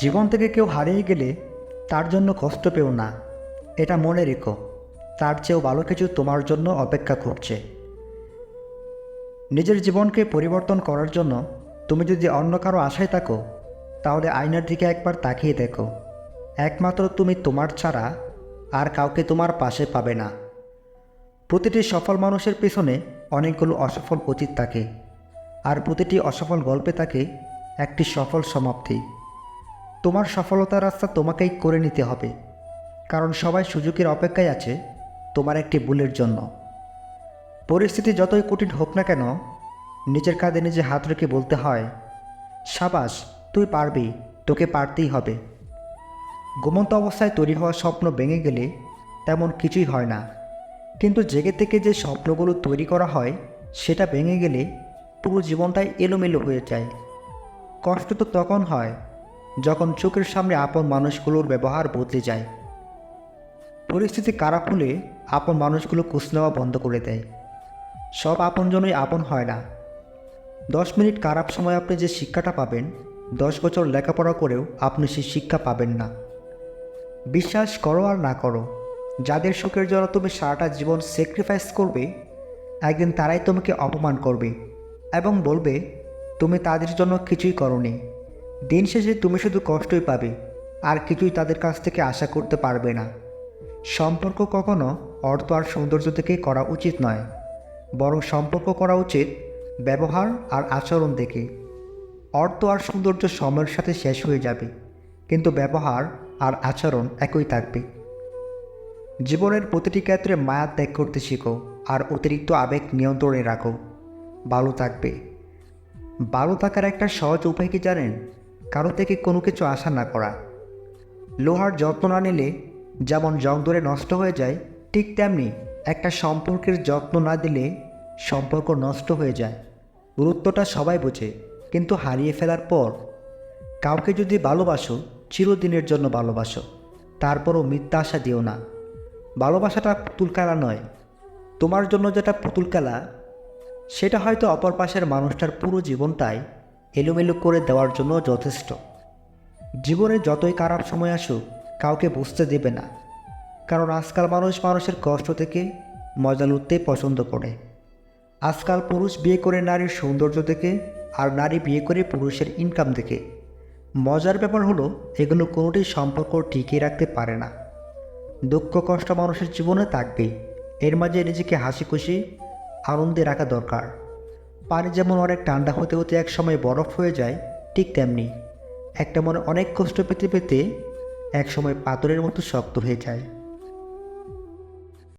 জীবন থেকে কেউ হারিয়ে গেলে তার জন্য কষ্ট পেও না। এটা মনে রেখো, তার চেয়েও ভালো কিছু তোমার জন্য অপেক্ষা করছে। নিজের জীবনকে পরিবর্তন করার জন্য তুমি যদি অন্য কারও আশায় থাকো, তাহলে আয়নার দিকে একবার তাকিয়ে দেখো। একমাত্র তুমি তোমার ছাড়া আর কাউকে তোমার পাশে পাবে না। প্রতিটি সফল মানুষের পেছনে অনেকগুলো অসফল অতীত থাকে, আর প্রতিটি অসফল গল্পে থাকে একটি সফল সমাপ্তি। তোমার সফলতার রাস্তা তোমাকেই করে নিতে হবে। কারণ সবাই সুযোগের অপেক্ষায় আছে তোমার একটি ভুলের জন্য। পরিস্থিতি যতই কঠিন হোক না কেন, নিজের কাঁধে নিজে হাত রেখে বলতে হয়, সাবাস, তুই পারবি, তোকে পারতেই হবে। ঘুমন্ত অবস্থায় তৈরি হওয়া স্বপ্ন ভেঙে গেলে তেমন কিছুই হয় না। কিন্তু জেগে থেকে যে স্বপ্নগুলো তৈরি করা হয়, সেটা ভেঙে গেলে পুরো জীবনটাই এলোমেলো হয়ে যায়। কষ্ট তো তখন হয় যখন চোখের সামনে আপন মানুষগুলোর ব্যবহার বদলে যায়, পরিস্থিতি খারাপ হলে আপন মানুষগুলো কুচ নেওয়া বন্ধ করে দেয়। সব আপনজনই আপন হয় না। দশ মিনিট খারাপ সময় আপনি যে শিক্ষাটা পাবেন, দশ বছর লেখাপড়া করেও আপনি সেই শিক্ষা পাবেন না। বিশ্বাস করো আর না করো, যাদের সুখের জন্য তুমি সারাটা জীবন স্যাক্রিফাইস করবে, একদিন তারাই তোমাকে অপমান করবে এবং বলবে, তুমি তাদের জন্য কিছুই করনি। দিন শেষে তুমি শুধু কষ্টই পাবে, আর কিছুই তাদের কাছ থেকে আশা করতে পারবে না। সম্পর্ক কখনো অর্থ আর সৌন্দর্য থেকে করা উচিত নয়, বরং সম্পর্ক করা উচিত ব্যবহার আর আচরণ থেকে। অর্থ আর সৌন্দর্য সময়ের সাথে শেষ হয়ে যাবে, কিন্তু ব্যবহার আর আচরণ একই থাকবে। জীবনের প্রতিটি ক্ষেত্রে মায়া ত্যাগ করতে শিখো, আর অতিরিক্ত আবেগ নিয়ন্ত্রণে রাখো। ভালো থাকবে। ভালো থাকার একটা সহজ উপায় কি জানেন? কারও থেকে কোনো কিছু আশা না করা। লোহার যত্ন না নিলে যেমন জং ধরে নষ্ট হয়ে যায়, ঠিক তেমনি একটা সম্পর্কের যত্ন না দিলে সম্পর্ক নষ্ট হয়ে যায়। গুরুত্বটা সবাই বোঝে, কিন্তু হারিয়ে ফেলার পর কাউকে যদি ভালোবাসো, চিরদিনের জন্য ভালোবাসো, তারপরও মিথ্যা আশা দিও না। ভালোবাসাটা পুতুল খেলা নয়, তোমার জন্য যেটা পুতুল খেলা, সেটা হয়তো অপর পাশের মানুষটার পুরো জীবনটাই এলোমেলো করে দেওয়ার জন্য যথেষ্ট। জীবনে যতই খারাপ সময় আসুক, কাউকে বুঝতে দেবে না। কারণ আজকাল মানুষ মানুষের কষ্ট থেকে মজা লুটতে পছন্দ করে। আজকাল পুরুষ বিয়ে করে নারীর সৌন্দর্য থেকে আর নারী বিয়ে করে পুরুষের ইনকাম দেখে মজার ব্যাপার হলো, এগুলো কোনোটাই সম্পর্ক টিকিয়ে রাখতে পারে না। দুঃখ কষ্ট মানুষের জীবনে থাকবেই। এর মাঝে নিজেকে হাসি খুশি আনন্দে রাখা দরকার। পানি যেমন অনেক ঠান্ডা হতে হতে এক সময় বরফ হয়ে যায়, ঠিক তেমনি একটা মনে অনেক কষ্ট পেতে পেতে এক সময় পাথরের মতো শক্ত হয়ে যায়।